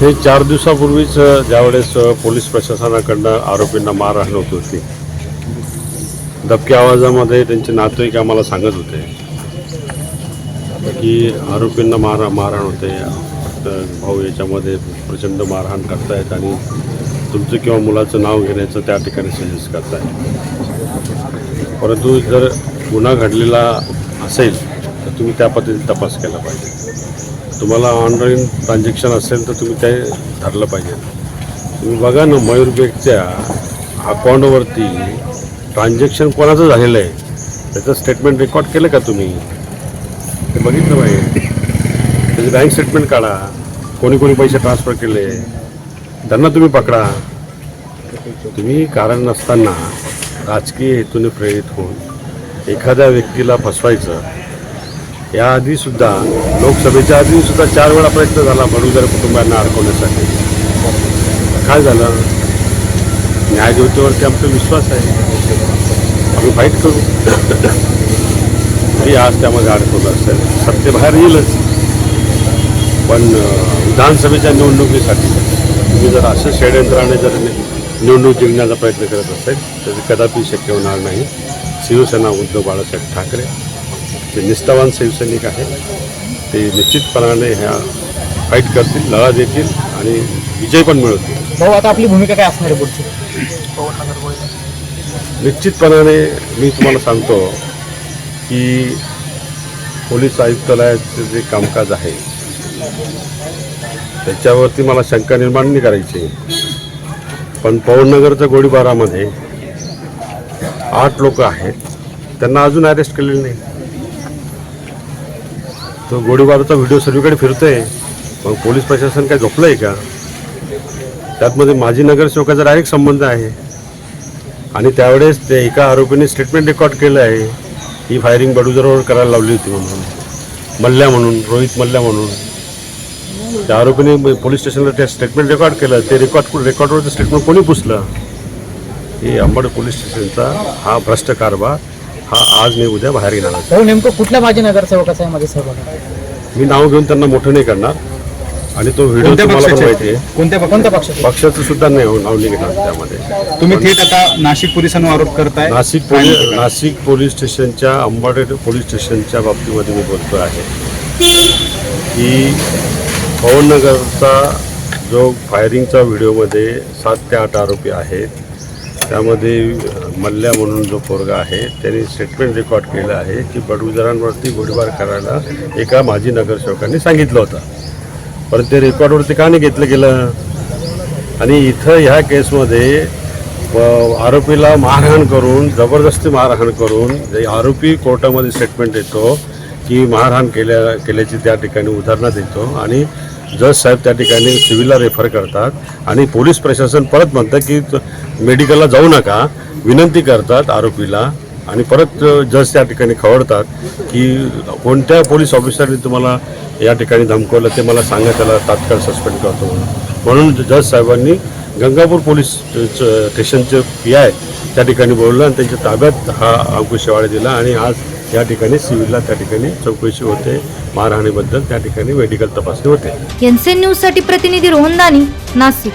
हे चार दिवसापूर्वीच ज्यावेळेस पोलीस प्रशासनाकडनं आरोपींना मारहाण होत होती दबक्या आवाजामध्ये त्यांचे नातेवाईक आम्हाला सांगत होते. की आरोपींना मार मारहाण होते. भाऊ याच्यामध्ये प्रचंड मारहाण करतायत आणि तुमचं किंवा मुलाचं नाव घेण्याचं त्या ठिकाणी सजेस्ट करताय परंतु जर गुन्हा घडलेला असेल तर तुम्ही त्या पद्धतीने तपास केला पाहिजे. तुम्हाला ऑनलाईन ट्रान्झॅक्शन असेल तर तुम्ही ते धरलं पाहिजे. तुम्ही बघा ना मयूरबेगच्या अकाउंटवरती ट्रान्झॅक्शन कोणाचं झालेलं आहे? त्याचं स्टेटमेंट रेकॉर्ड केलं का तुम्ही? ते बघितलं पाहिजे. त्याचे बँक स्टेटमेंट काढा. कोणी कोणी पैसे ट्रान्सफर केले. त्यांना तुम्ही पकडा. तुम्ही कारण नसताना राजकीय हेतूने प्रेरित होऊन एखाद्या व्यक्तीला फसवायचं याआधी सुद्धा लोकसभेच्या आधी सुद्धा चार वेळा प्रयत्न झाला बडुदर कुटुंबांना अडकवण्यासाठी. काय झालं? न्यायदेवतेवरती आमचा विश्वास आहे. आम्ही फाईट करू. तरी आज त्यामध्ये अडकवलं असेल. सत्य बाहेर येईलच. पण विधानसभेच्या निवडणुकीसाठी तुम्ही जर असं षडयंत्राने जर नि- निवडणूक जिंकण्याचा प्रयत्न करत असेल तर कदापि शक्य होणार नाही. शिवसेना उद्धव बाळासाहेब ठाकरे ते निष्ठावान शिवसैनिक आहेत ते निश्चितपणाने ह्या फाईट करतील लढा देतील आणि विजय पण मिळवतील. भाऊ आता आपली भूमिका काय असणार आहे पुढची? निश्चितपणाने मी तुम्हाला सांगतो की पोलीस आयुक्तालयाचं जे कामकाज आहे त्याच्यावरती मला शंका निर्माण नाही करायची. पण पवननगरच्या गोळीबारामध्ये आठ लोक आहेत. त्यांना अजून अरेस्ट केलेले नाही. तो गोळीबाराचा व्हिडिओ सर्वीकडे फिरतोय. मग पोलीस प्रशासन काय झोपलं आहे का? त्यातमध्ये माजी नगरसेवकाचा डायरेक्ट संबंध आहे. आणि त्यावेळेस ते एका आरोपीने स्टेटमेंट रेकॉर्ड केलं आहे. ही फायरिंग बडुजरवर करायला लावली होती म्हणून. मल्ल्या म्हणून रोहित मल्ल्या म्हणून. त्या आरोपीने पोलीस स्टेशनला त्या स्टेटमेंट रेकॉर्ड केलं. ते रेकॉर्ड रेकॉर्डवरचं स्टेटमेंट कोणी पुसलं? हे अंबड पोलीस स्टेशनचा हा भ्रष्ट कारभार. हा आज नाही उद्या बाहेर येणार भाऊ नेमकं कुठल्या माजी नगरसेवकाचा आहे माझे सहभाग आहे? मी नाव घेऊन त्यांना मोठं नाही करणार. आणि तो व्हिडिओ कोणत्या तुम्हाला पण पक्षाचे? माहिती आहे. कोणत्या कोणत्या पक्षाचे? पक्षाचे सुद्धा नाही नाव नाही घेणार त्यामध्ये. तुम्ही थेट आता नाशिक पोलिसांवर आरोप करताय. नाशिक पोलीस नाशिक पोलीस स्टेशनच्या अंबाडे पोलीस स्टेशनच्या बाबतीमध्ये मी बोलतो आहे की पवननगरचा जो फायरिंगचा व्हिडिओमध्ये सात ते आठ आरोपी आहेत त्यामध्ये मल्ल्या म्हणून जो पोरगा आहे त्यांनी स्टेटमेंट रेकॉर्ड केलं आहे की बडगुजरांवरती गोळीबार करायला एका माजी नगरसेवकांनी सांगितलं होतं. पण ते रेकॉर्डवरती का नाही घेतलं गेलं? आणि इथं ह्या केसमध्ये व आरोपीला मारहाण करून जबरदस्ती मारहाण करून जे आरोपी कोर्टामध्ये स्टेटमेंट देतो की मारहाण केल्या केल्याची त्या ठिकाणी उदाहरणं देतो. आणि जज साहेब त्या ठिकाणी सिव्हिलला रेफर करतात आणि पोलीस प्रशासन परत म्हणतं की मेडिकलला जाऊ नका. विनंती करतात आरोपीला आणि परत जज त्या ठिकाणी खवळतात की कोणत्या पोलीस ऑफिसरने तुम्हाला या ठिकाणी धमकवलं ते मला सांगा त्याला तात्काळ सस्पेंड करतो म्हणून. म्हणून जज साहेबांनी गंगापूर पोलीस स्टेशनचे पी आय त्या ठिकाणी बोललं आणि त्यांच्या ताब्यात हा अंकुश शेवाळे दिला आणि आज या ठिकाणी सिव्हिलला त्या ठिकाणी चौकशी होते मारहाणीबद्दल त्या ठिकाणी मेडिकल तपासणी होते. एनसीएन न्यूजसाठी प्रतिनिधी रोहन दानी नाशिक.